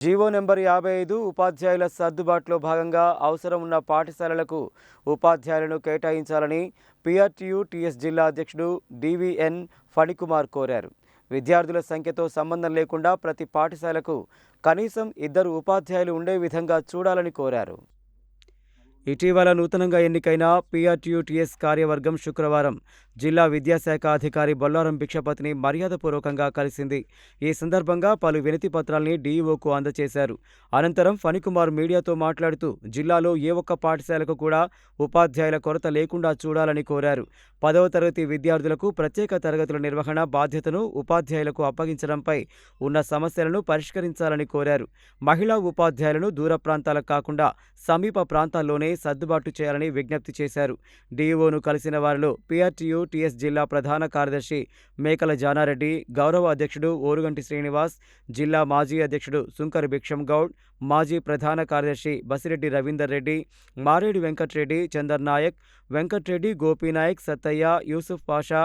GO number యాభై ఐదు ఉపాధ్యాయుల సర్దుబాటులో భాగంగా అవసరం ఉన్న పాఠశాలలకు ఉపాధ్యాయులను కేటాయించాలని పిఆర్టీయు టీఎస్ జిల్లా అధ్యక్షుడు డివిఎన్ ఫణికుమార్ కోరారు. విద్యార్థుల సంఖ్యతో సంబంధం లేకుండా ప్రతి పాఠశాలకు కనీసం ఇద్దరు ఉపాధ్యాయులు ఉండే విధంగా చూడాలని కోరారు. ఇటీవల నూతనంగా ఎన్నికైన పీఆర్టీయూటీఎస్ కార్యవర్గం శుక్రవారం జిల్లా విద్యాశాఖ అధికారి బొల్లారం భిక్షపతిని మర్యాదపూర్వకంగా కలిసింది. ఈ సందర్భంగా పలు వినతి పత్రాల్ని డీఈఓకు అందజేశారు. అనంతరం ఫణికుమార్ మీడియాతో మాట్లాడుతూ జిల్లాలో ఏ ఒక్క పాఠశాలకు కూడా ఉపాధ్యాయుల కొరత లేకుండా చూడాలని కోరారు. పదవ తరగతి విద్యార్థులకు ప్రత్యేక తరగతుల నిర్వహణ బాధ్యతను ఉపాధ్యాయులకు అప్పగించడంపై ఉన్న సమస్యలను పరిష్కరించాలని కోరారు. మహిళా ఉపాధ్యాయులను దూర ప్రాంతాలకు కాకుండా సమీప ప్రాంతాల్లోనే సర్దుబాటు చేయాలని విజ్ఞప్తి చేశారు. డీఈఓను కలిసిన వారిలో పీఆర్టీయూ టీఎస్ జిల్లా ప్రధాన కార్యదర్శి మేకల జానారెడ్డి గౌరవ అధ్యక్షుడు ఓరుగంటి శ్రీనివాస్ జిల్లా మాజీ అధ్యక్షుడు సుంకర్ భిక్షం గౌడ్ మాజీ ప్రధాన కార్యదర్శి బసిరెడ్డి రవీందర్ రెడ్డి మారేడు వెంకట్రెడ్డి చందర్ నాయక్ వెంకట్రెడ్డి గోపీనాయక్ సత్తయ్య యూసుఫ్ పాషా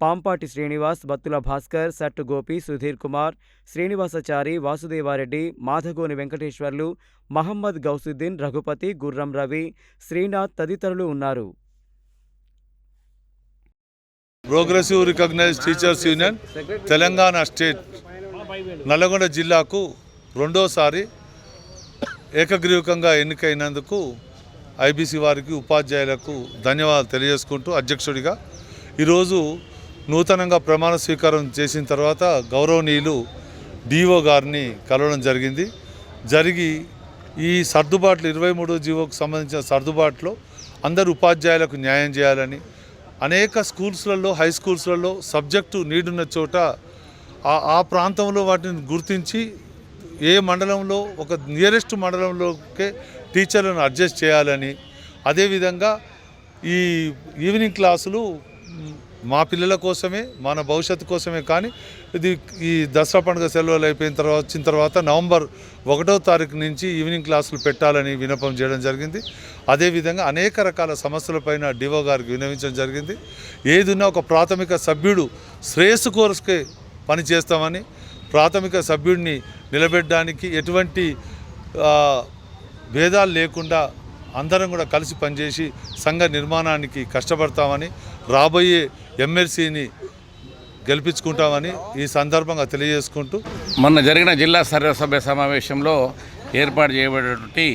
పాంపాటి శ్రీనివాస్ బత్తుల భాస్కర్ సట్టు గోపి సుధీర్ కుమార్ శ్రీనివాసచారి వాసుదేవారెడ్డి మాధగోని వెంకటేశ్వర్లు మహమ్మద్ గౌసుద్దీన్ రఘుపతి గుర్రం రవి శ్రీనాథ్ తదితరులు ఉన్నారు. Progressive recognized teachers union Telangana state Nalgonda జిల్లాకు రెండోసారి ఏకగ్రీవకంగా ఎన్నికైనందుకు ఐబీసీ వారికి ఉపాధ్యాయులకు ధన్యవాదాలు తెలియజేసుకుంటూ అధ్యక్షుడిగా ఈరోజు నూతనంగా ప్రమాణ స్వీకారం చేసిన తర్వాత గౌరవనీయులు డిఓ గారిని కలవడం జరిగింది. జరిగి ఈ సర్దుబాట్లు ఇరవై మూడో జీవోకు సంబంధించిన సర్దుబాట్లో అందరు ఉపాధ్యాయులకు న్యాయం చేయాలని అనేక స్కూల్స్లలో హై స్కూల్స్లలో సబ్జెక్టు నీడున్న చోట ఆ- ఆ ప్రాంతంలో వాటిని గుర్తించి ఏ మండలంలో ఒక నియరెస్ట్ మండలంలోకే టీచర్లను అడ్జస్ట్ చేయాలని అదేవిధంగా ఈ ఈవినింగ్ క్లాసులు మా పిల్లల కోసమే మన భవిష్యత్తు కోసమే కానీ ఇది ఈ దసరా పండుగ సెలవులు అయిపోయిన తర్వాత వచ్చిన తర్వాత నవంబర్ ఒకటో తారీఖు నుంచి ఈవినింగ్ క్లాసులు పెట్టాలని వినపం చేయడం జరిగింది. అదేవిధంగా అనేక రకాల సమస్యలపైన డివో గారికి వినవించడం జరిగింది. ఏదున్నా ఒక ప్రాథమిక సభ్యుడు శ్రేయస్సు కోరసుకే పని చేస్తామని ప్రాథమిక సభ్యుడిని నిలబెట్టడానికి ఎటువంటి భేదాలు లేకుండా అందరం కూడా కలిసి పనిచేసి సంఘ నిర్మాణానికి కష్టపడతామని రాబోయే ఎమ్మెల్సీని గెలిపించుకుంటామని ఈ సందర్భంగా తెలియజేసుకుంటూ మొన్న జరిగిన జిల్లా సర్వసభ్య సమావేశంలో ఏర్పాటు చేయబడినటువంటి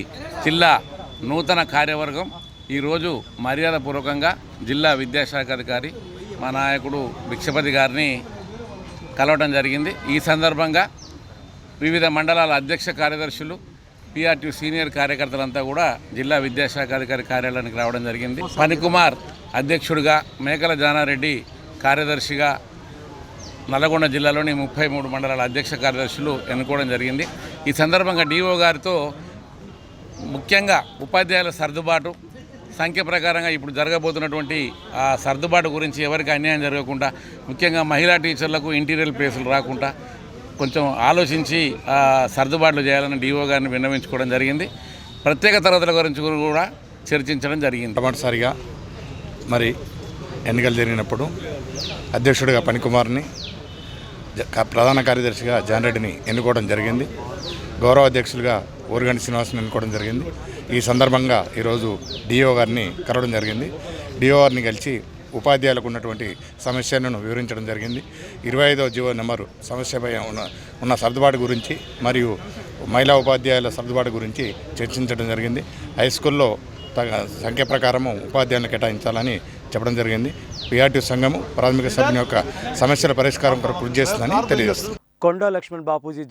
జిల్లా నూతన కార్యవర్గం ఈరోజు మర్యాదపూర్వకంగా జిల్లా విద్యాశాఖ అధికారి మా నాయకుడు భిక్షపతి గారిని కలవడం జరిగింది. ఈ సందర్భంగా వివిధ మండలాల అధ్యక్ష కార్యదర్శులు పిఆర్టీ సీనియర్ కార్యకర్తలంతా కూడా జిల్లా విద్యాశాఖ అధికారి కార్యాలయానికి రావడం జరిగింది. పనికుమార్ అధ్యక్షుడిగా మేకల జానారెడ్డి కార్యదర్శిగా నల్లగొండ జిల్లాలోని ముప్పై మూడు మండలాల అధ్యక్ష కార్యదర్శులు ఎన్నుకోవడం జరిగింది. ఈ సందర్భంగా డిఓ గారితో ముఖ్యంగా ఉపాధ్యాయుల సర్దుబాటు సంఖ్య ప్రకారంగా ఇప్పుడు జరగబోతున్నటువంటి ఆ సర్దుబాటు గురించి ఎవరికి అన్యాయం జరగకుండా ముఖ్యంగా మహిళా టీచర్లకు ఇంటీరియర్ ప్లేసులు రాకుండా కొంచెం ఆలోచించి ఆ సర్దుబాట్లు చేయాలని డిఓ గారిని విన్నవించుకోవడం జరిగింది. ప్రత్యేక తరగతుల గురించి కూడా చర్చించడం జరిగింది. మొట్టమొదటిసారిగా మరి ఎన్నికలు జరిగినప్పుడు అధ్యక్షుడిగా పనికుమార్ని జ- ప్రధాన కార్యదర్శిగా జాన్రెడ్డిని ఎన్నుకోవడం జరిగింది. గౌరవ అధ్యక్షులుగా ఊరుగంటి శ్రీనివాసుని ఎన్నుకోవడం జరిగింది. ఈ సందర్భంగా ఈరోజు డిఓ గారిని కలవడం జరిగింది. డిఓ గారిని కలిసి ఉపాధ్యాయులకు ఉన్నటువంటి సమస్యలను వివరించడం జరిగింది. ఇరవై ఐదో జీవో నెంబరు సమస్యపై ఉన్న ఉన్న సర్దుబాటు గురించి మరియు మహిళా ఉపాధ్యాయుల సర్దుబాటు గురించి చర్చించడం జరిగింది. హై స్కూల్లో సంఖ్య ప్రకారము ఉపాధ్యాయులను కేటాయించాలని చెప్పడం జరిగింది. పిఆర్టీ సంఘము ప్రాథమిక సభ్యుని యొక్క సమస్యల పరిష్కారం కొరకు కృషి చేస్తుందని తెలియజేస్తుంది. కొండ లక్ష్మణ్ బాపూజీ